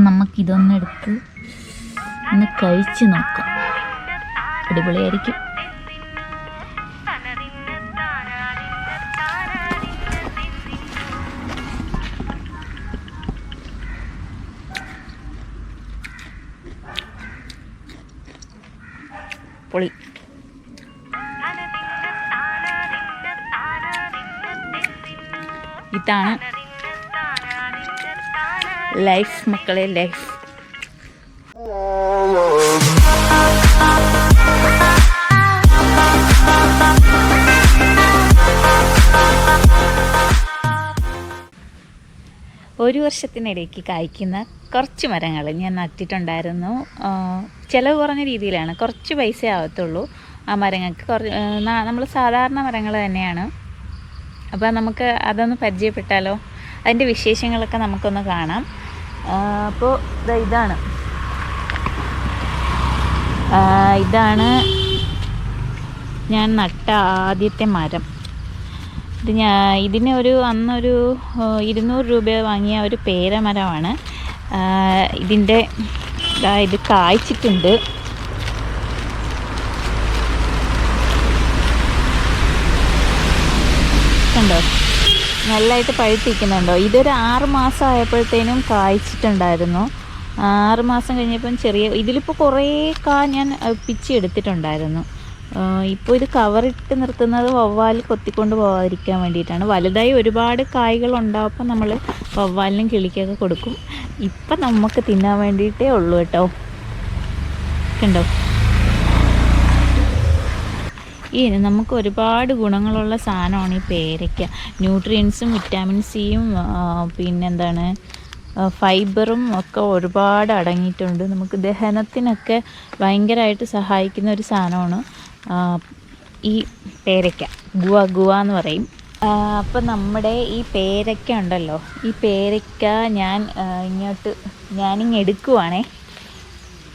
അപ്പം എടുത്ത് ഒന്ന് കഴിച്ച് നോക്കാം. അടിപൊളിയായിരിക്കും. പൊളി. ഇതാണ് ലൈഫ് മക്കളെ ലൈഫ് ഒരു വർഷത്തിനിടയ്ക്ക് കായ്ക്കുന്ന കുറച്ച് മരങ്ങൾ ഞാൻ നട്ടിട്ടുണ്ടായിരുന്നു. ചിലവ് കുറഞ്ഞ രീതിയിലാണ്. കുറച്ച് പൈസ ആവത്തുള്ളൂ. ആ മരങ്ങൾക്ക് കുറച്ച് നമ്മൾ സാധാരണ മരങ്ങൾ തന്നെയാണ്. അപ്പോൾ നമുക്ക് അതൊന്ന് പരിചയപ്പെട്ടാലോ? അതിന്റെ വിശേഷങ്ങളൊക്കെ നമുക്കൊന്ന് കാണാം. അപ്പോൾ ഇതാണ്. ഇതാണ് ഞാൻ നട്ട ആദ്യത്തെ മരം. ഇത് ഞാൻ ഇതിന് ഒരു അന്നൊരു ഇരുന്നൂറ് രൂപ വാങ്ങിയ ഒരു പേരമരമാണ് ഇതിന്റെ ഇത് കായ്ച്ചിട്ടുണ്ട്. കണ്ടോ? നല്ലതായിട്ട് പഴുത്തിരിക്കുന്നുണ്ടോ? ഇതൊരു ആറ് മാസം ആയപ്പോഴത്തേനും കായ്ച്ചിട്ടുണ്ടായിരുന്നു. ആറ് മാസം കഴിഞ്ഞപ്പം ചെറിയ ഇതിലിപ്പോൾ കുറേ കാ ഞാൻ പിച്ചി എടുത്തിട്ടുണ്ടായിരുന്നു. ഇപ്പോൾ ഇത് കവറിട്ട് നിർത്തുന്നത് വവ്വാൽ കൊത്തിക്കൊണ്ട് പോകാതിരിക്കാൻ വേണ്ടിയിട്ടാണ്. വലുതായി ഒരുപാട് കായ്കൾ ഉണ്ടാകുമ്പോൾ നമ്മൾ വവ്വാലിനും കിളിക്കൊക്കെ കൊടുക്കും. ഇപ്പം നമുക്ക് തിന്നാൻ വേണ്ടിയിട്ടേ ഉള്ളൂ കേട്ടോ. കണ്ടോ? ഈ നമുക്ക് ഒരുപാട് ഗുണങ്ങളുള്ള സാധനമാണ് ഈ പേരയ്ക്ക. ന്യൂട്രിയൻസും വിറ്റാമിൻ സിയും പിന്നെന്താണ് ഫൈബറും ഒക്കെ ഒരുപാട് അടങ്ങിയിട്ടുണ്ട്. നമുക്ക് ദഹനത്തിനൊക്കെ ഭയങ്കരമായിട്ട് സഹായിക്കുന്ന ഒരു സാധനമാണ് ഈ പേരയ്ക്ക. ഗുവ ഗുവ എന്ന് പറയും. അപ്പം നമ്മുടെ ഈ പേരയ്ക്ക ഉണ്ടല്ലോ. ഈ പേരയ്ക്ക ഞാൻ ഇങ്ങോട്ട് ഞാനിങ്ങ് എടുക്കുവാണേ.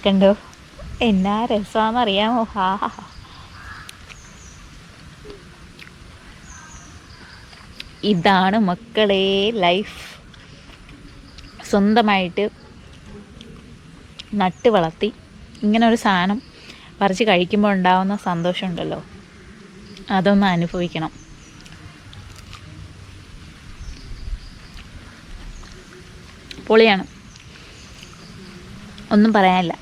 കണ്ടോ? എന്നാ രസമാണെന്നറിയാമോ? ഹാ ഹാ. ഇതാണ് മക്കളെ ലൈഫ് സ്വന്തമായിട്ട് നട്ട് വളർത്തി ഇങ്ങനെ ഒരു സാധനം പറിച്ച് കഴിക്കുമ്പോൾ ഉണ്ടാവുന്ന സന്തോഷമുണ്ടല്ലോ. അതൊന്ന് അനുഭവിക്കണം. പൊളിയാണ്. ഒന്നും പറയാനില്ല.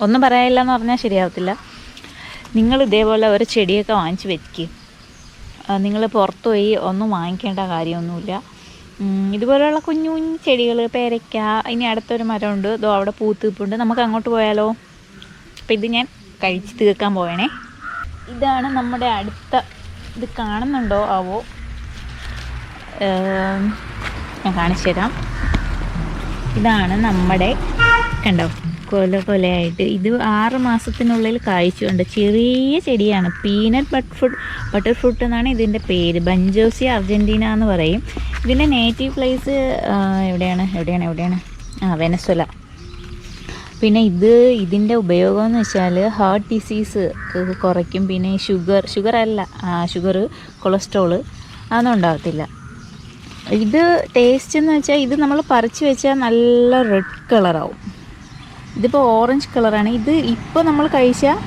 ഒന്നും പറയാനില്ല എന്ന് പറഞ്ഞാൽ ശരിയാവത്തില്ല. നിങ്ങൾ ഇതേപോലെ ഒരു ചെടിയൊക്കെ വാങ്ങിച്ച് വെക്കുക നിങ്ങൾ പുറത്ത് പോയി ഒന്നും വാങ്ങിക്കേണ്ട കാര്യമൊന്നുമില്ല. ഇതുപോലെയുള്ള കുഞ്ഞു കുഞ്ഞു ചെടികൾ പേരയ്ക്ക ഇനി അടുത്തൊരു മരമുണ്ട്. ഇതോ അവിടെ പൂത്തിപ്പുണ്ട് നമുക്ക് അങ്ങോട്ട് പോയാലോ? അപ്പം ഇത് ഞാൻ കഴിച്ച് തീർക്കാൻ പോയണേ ഇതാണ് നമ്മുടെ അടുത്ത ഇത് കാണുന്നുണ്ടോ ആവോ? ഞാൻ കാണിച്ചു തരാം ഇതാണ് നമ്മുടെ കണ്ടോ? കൊല കൊലയായിട്ട് ഇത് ആറ് മാസത്തിനുള്ളിൽ കായ്ച്ചുകൊണ്ട് ചെറിയ ചെടിയാണ്. Peanut but food butter fruit എന്നാണ് ഇതിന്റെ പേര്. ബഞ്ചോസി അർജന്റീന എന്ന് പറയും. ഇതിന്റെ നേറ്റീവ് പ്ലേസ് എവിടെയാണ്? എവിടെയാണ്? എവിടെയാണ്? ആ വെനസ്വല. പിന്നെ ഇത് ഇതിന്റെ ഉപയോഗം എന്ന് വെച്ചാൽ ഹാർട്ട് ഡിസീസ് കുറയ്ക്കും. പിന്നെ ഷുഗർ ഷുഗർ അല്ല ഷുഗർ കൊളസ്ട്രോൾ അതൊന്നും ഉണ്ടാകത്തില്ല. ഇത് ടേസ്റ്റ് എന്ന് വെച്ചാൽ ഇത് നമ്മൾ പറിച്ച് വെച്ചാൽ നല്ല റെഡ് കളറാവും ഇതിപ്പോൾ ഓറഞ്ച് കളറാണ് ഇത് ഇപ്പോൾ നമ്മൾ കഴിച്ചാൽ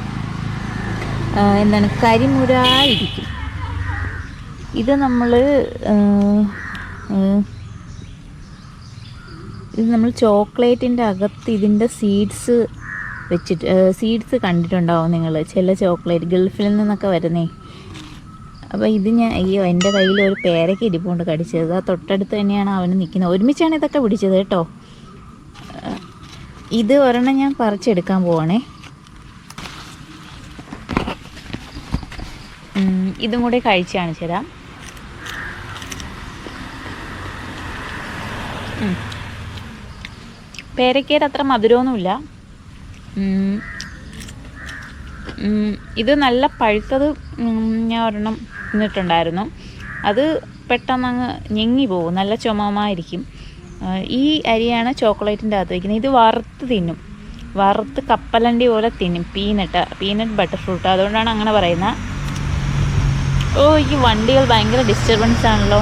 എന്താണ് കരിമുരായിരിക്കും ഇത് നമ്മൾ ഇത് നമ്മൾ ചോക്ലേറ്റിന്റെ അകത്ത് ഇതിന്റെ സീഡ്സ് വെച്ചിട്ട് സീഡ്സ് കണ്ടിട്ടുണ്ടാവും നിങ്ങൾ ചില ചോക്ലേറ്റ് ഗൾഫിൽ നിന്നൊക്കെ വരുന്നേ. അപ്പോൾ ഇത് ഞാൻ അയ്യോ എന്റെ കയ്യിൽ ഒരു പേരയ്ക്ക് ഇരിപ്പുണ്ട് കടിച്ചത്. ആ തൊട്ടടുത്ത് തന്നെയാണ് അവന് നിൽക്കുന്നത്. ഒരുമിച്ചാണ് ഇതൊക്കെ പിടിച്ചത് കേട്ടോ. ഇത് ഒരെണ്ണം ഞാൻ പറിച്ചെടുക്കാൻ പോവാണേ. ഇതും കൂടെ കഴിച്ച് കാണിച്ചു തരാം. ഉം. പേരയ്ക്കയുടെ അത്ര മധുരമൊന്നുമില്ല. ഇത് നല്ല പഴുത്തത് ഞാൻ ഒരെണ്ണം തിന്നിട്ടുണ്ടായിരുന്നു. അത് പെട്ടെന്ന് അങ്ങ് ഞെങ്ങി പോകും. നല്ല ചുമമായിരിക്കും. ഈ അരിയാണ് ചോക്ലേറ്റിന്റെ അകത്ത് വയ്ക്കുന്നത് ഇത് വറുത്ത് തിന്നും. വറുത്ത് കപ്പലണ്ടി പോലെ തിന്നും. Peanut peanut butter fruit. അതുകൊണ്ടാണ് അങ്ങനെ പറയുന്നത്. ഓ ഈ വണ്ടികൾ ഭയങ്കര ഡിസ്റ്റർബൻസ് ആണല്ലോ.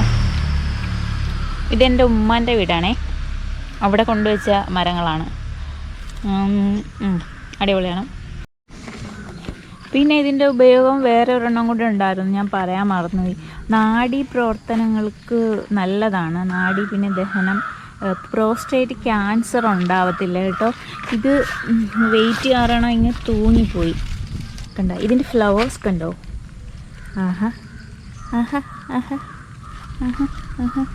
ഇതെന്റെ ഉമ്മാന്റെ വീടാണേ. അവിടെ കൊണ്ടുവച്ച മരങ്ങളാണ്. അടിപൊളിയാണ്. പിന്നെ ഇതിന്റെ ഉപയോഗം വേറെ ഒരെണ്ണം കൂടെ ഉണ്ടായിരുന്നു. ഞാൻ പറയാൻ മറന്നുപോയി. നാഡീ പ്രവർത്തനങ്ങൾക്ക് നല്ലതാണ്. നാഡി പിന്നെ ദഹനം. പ്രോസ്റ്റേറ്റ് ക്യാൻസർ ഉണ്ടാവത്തില്ല കേട്ടോ. ഇത് വെയിറ്റ് കാരണം ഇങ്ങനെ തൂങ്ങിപ്പോയി. കണ്ടോ? ഇതിന്റെ ഫ്ലവേഴ്സ് കണ്ടോ? ആഹാ. ആഹാ. ആഹാ. ആഹാ. ആഹാ.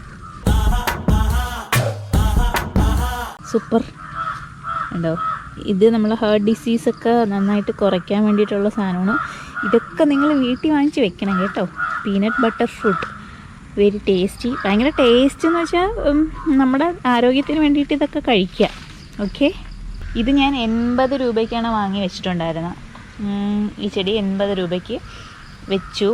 സൂപ്പർ ഉണ്ടോ ഇത് നമ്മൾ ഹാർട്ട് ഡിസീസൊക്കെ നന്നായിട്ട് കുറയ്ക്കാൻ വേണ്ടിയിട്ടുള്ള സാധനമാണ്. ഇതൊക്കെ നിങ്ങൾ വീട്ടിൽ വാങ്ങിച്ച് വെക്കണം കേട്ടോ. Peanut butter fruit very tasty. ഭയങ്കര ടേസ്റ്റ് എന്ന് വെച്ചാൽ നമ്മുടെ ആരോഗ്യത്തിന് വേണ്ടിയിട്ട് ഇതൊക്കെ കഴിക്കുക ഓക്കെ? ഇത് ഞാൻ എൺപത് രൂപയ്ക്കാണ് വാങ്ങി വെച്ചിട്ടുണ്ടായിരുന്നത് ഈ ചെടി എൺപത് രൂപയ്ക്ക് വെച്ചു.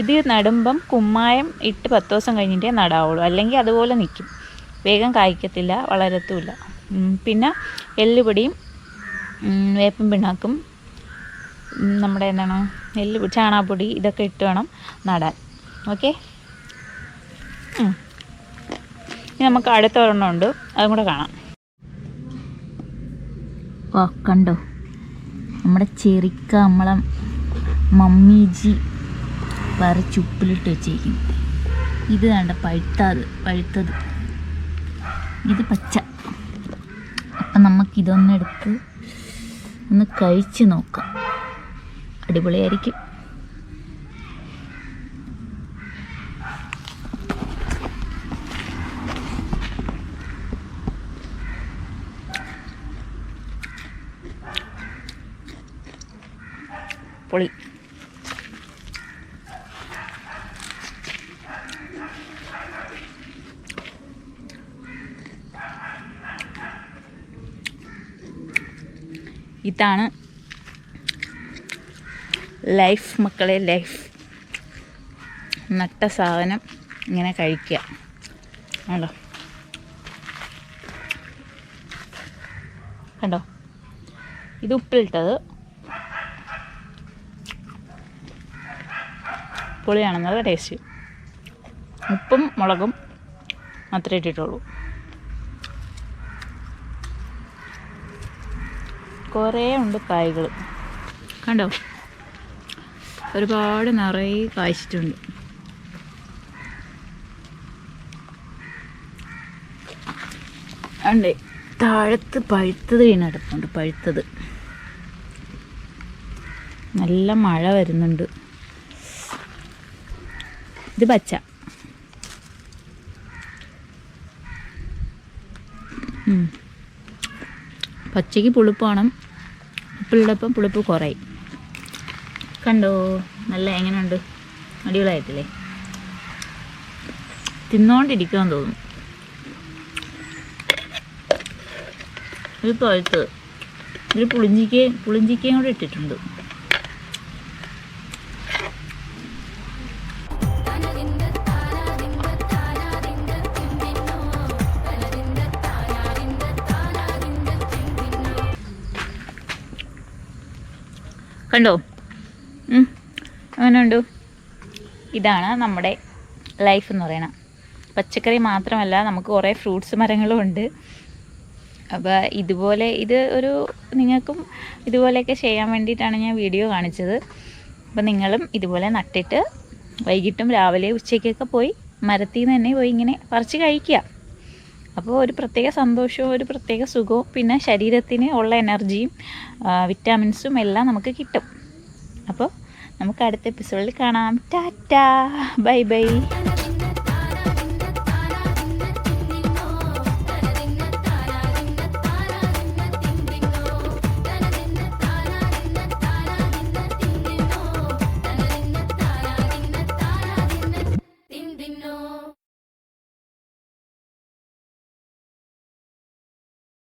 ഇത് നടുമ്പം കുമ്മായം ഇട്ട് പത്ത് ദിവസം കഴിഞ്ഞിട്ടേ നടാവുള്ളൂ. അല്ലെങ്കിൽ അതുപോലെ നിൽക്കും വേഗം കായ്ക്കത്തില്ല വളരത്തുമില്ല. പിന്നെ എല്ലുപൊടിയും വേപ്പം പിണ്ണാക്കും നമ്മുടെ എന്താണ് എല്ല് ചാണാപ്പൊടി ഇതൊക്കെ ഇട്ട് വേണം നടാൻ. ഓക്കെ? ഇനി നമുക്ക് അടുത്ത ഒരെണ്ണം ഉണ്ട്. അതും കൂടെ കാണാം. ഓ കണ്ടോ? നമ്മുടെ ചെറിക്ക നമ്മളെ മമ്മീജി വേറെ ചുപ്പിലിട്ട് വെച്ചേക്കും ഇത് കണ്ട? പഴുത്തത് പഴുത്തത്. ഇത് പച്ച. അപ്പം നമുക്കിതൊന്നെടുത്ത് ഒന്ന് കഴിച്ച് നോക്കാം. അടിപൊളിയായിരിക്കും. പൊളി. ഇതാണ് ലൈഫ് മക്കളെ ലൈഫ്. നട്ട സാധനം ഇങ്ങനെ കഴിക്കുക. കണ്ടോ? കണ്ടോ? ഇത് ഉപ്പിലിട്ടത്. പൊളിയാണ് ടേസ്റ്റ് ഉപ്പും മുളകും മാത്രമേ ഇട്ടിട്ടുള്ളൂ. കുറേ ഉണ്ട് കായ്കൾ കണ്ടോ? ഒരുപാട് നിറയെ കായ്ച്ചിട്ടുണ്ട്. ഉണ്ട് താഴത്ത് പഴുത്തത് വീണെടുപ്പുണ്ട് പഴുത്തത്. നല്ല മഴ വരുന്നുണ്ട്. ഇത് പച്ച. പച്ചയ്ക്ക് പുളിപ്പാണ് ഉപ്പിലുള്ളപ്പം പുളിപ്പ് കുറയും. കണ്ടോ? നല്ല എങ്ങനെയുണ്ട്? അടിപൊളിയായിട്ടില്ലേ? തിന്നോണ്ടിരിക്കാൻ തോന്നും ഇത് പഴുത്ത്. ഇതിൽ പുളിഞ്ചിക്കയും പുളിഞ്ചിക്കയും കൂടെ ഇട്ടിട്ടുണ്ട്. കണ്ടോ? അങ്ങനെ ഉണ്ട് ഇതാണ് നമ്മുടെ ലൈഫ് എന്ന് പറയണ. പച്ചക്കറി മാത്രമല്ല നമുക്ക് കുറേ ഫ്രൂട്ട്സ് മരങ്ങളും ഉണ്ട്. അപ്പോൾ ഇതുപോലെ ഇത് ഒരു നിങ്ങൾക്കും ഇതുപോലെയൊക്കെ ചെയ്യാൻ വേണ്ടിയിട്ടാണ് ഞാൻ വീഡിയോ കാണിച്ചത്. അപ്പോൾ നിങ്ങളും ഇതുപോലെ നട്ടിട്ട് വൈകിട്ടും രാവിലെ ഉച്ചയ്ക്കൊക്കെ പോയി മരത്തിൽ നിന്ന് തന്നെ പോയി ഇങ്ങനെ പറിച്ച് കഴിക്കുക. അപ്പോൾ ഒരു പ്രത്യേക സന്തോഷവും ഒരു പ്രത്യേക സുഖവും പിന്നെ ശരീരത്തിന് ഉള്ള എനർജിയും വിറ്റാമിൻസും എല്ലാം നമുക്ക് കിട്ടും. അപ്പോൾ നമുക്ക് അടുത്ത എപ്പിസോഡിൽ കാണാം. ടാറ്റാ. Bye bye.